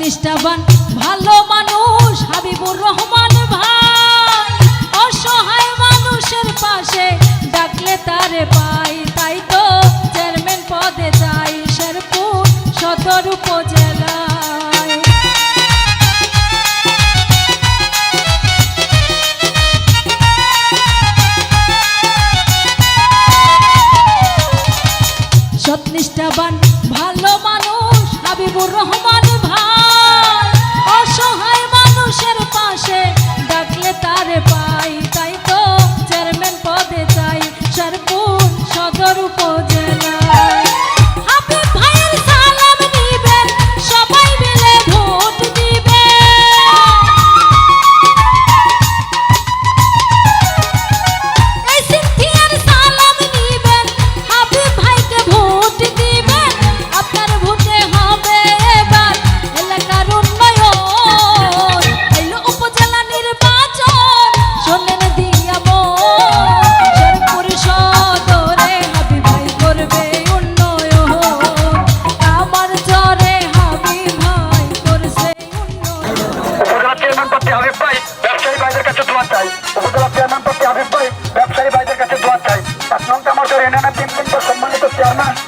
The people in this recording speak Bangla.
নিষ্ঠাবান, ভালো মানুষ, হাবিবুর রহমান ভাই। অসহায় মানুষের পাশে ডাকলে তারে পাই। তাই তো চেয়ারম্যান পদে যাই শেরপুর সদর উপজেলা সৎনিষ্ঠাবান ভালো মানুষ, হাবিবুর রহমান ভাই। పట్నం తమ సరైన సంబంధిత చైర్మన్